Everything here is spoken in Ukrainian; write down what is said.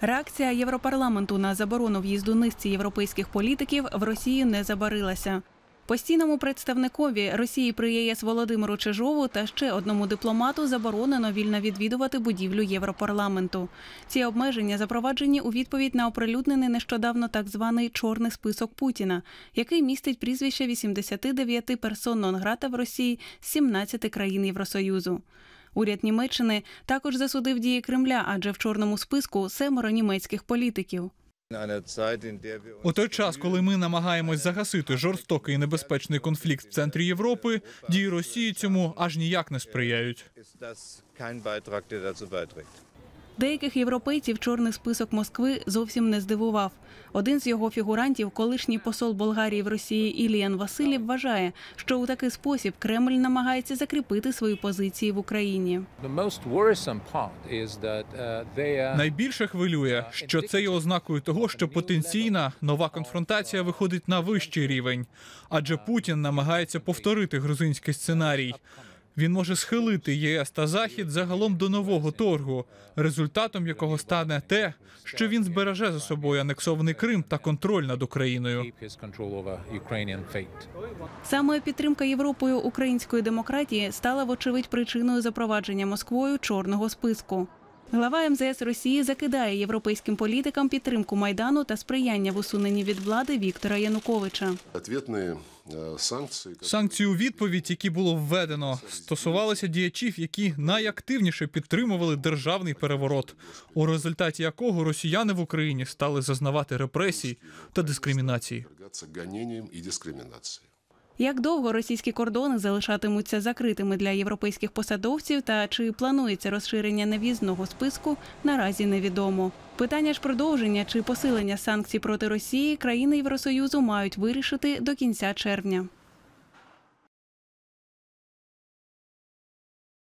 Реакція Європарламенту на заборону в'їзду низці європейських політиків в Росію не забарилася. Постійному представникові Росії при ЄС Володимиру Чижову та ще одному дипломату заборонено вільно відвідувати будівлю Європарламенту. Ці обмеження запроваджені у відповідь на оприлюднений нещодавно так званий чорний список Путіна, який містить прізвища 89 персон нон-грата в Росії з 17 країн Євросоюзу. Уряд Німеччини також засудив дії Кремля, адже в чорному списку семеро німецьких політиків. У той час, коли ми намагаємось загасити жорстокий і небезпечний конфлікт в центрі Європи, дії Росії цьому аж ніяк не сприяють. Деяких європейців чорний список Москви зовсім не здивував. Один з його фігурантів, колишній посол Болгарії в Росії Іліян Василів, вважає, що у такий спосіб Кремль намагається закріпити свої позиції в Україні. Uh, Найбільше хвилює, що це є ознакою того, що потенційна нова конфронтація виходить на вищий рівень, адже Путін намагається повторити грузинський сценарій. Він може схилити єС та Захід загалом до нового торгу, результатом якого стане те, що він збереже за собою анексований Крим та контроль над Україною. Саме підтримка Європою української демократії стала вочевидь причиною запровадження Москвою чорного списку. Глава МЗС Росії закидає європейським політикам підтримку майдану та сприяння в усуненні від влади Віктора Януковича. Ответные э, санкции, которые Санкції у відповідь, які було введено, стосувалися діячів, які найактивніше підтримували державний переворот, у результаті якого росіяни в Україні стали зазнавати репресій та дискримінації. подвергаться гонениям и дискриминации. Як довго російські кордони залишатимуться закритими для європейських посадовців та чи планується розширення нев'їзного списку, наразі невідомо. Питання ж продовження чи посилення санкцій проти Росії країни Євросоюзу мають вирішити до кінця червня.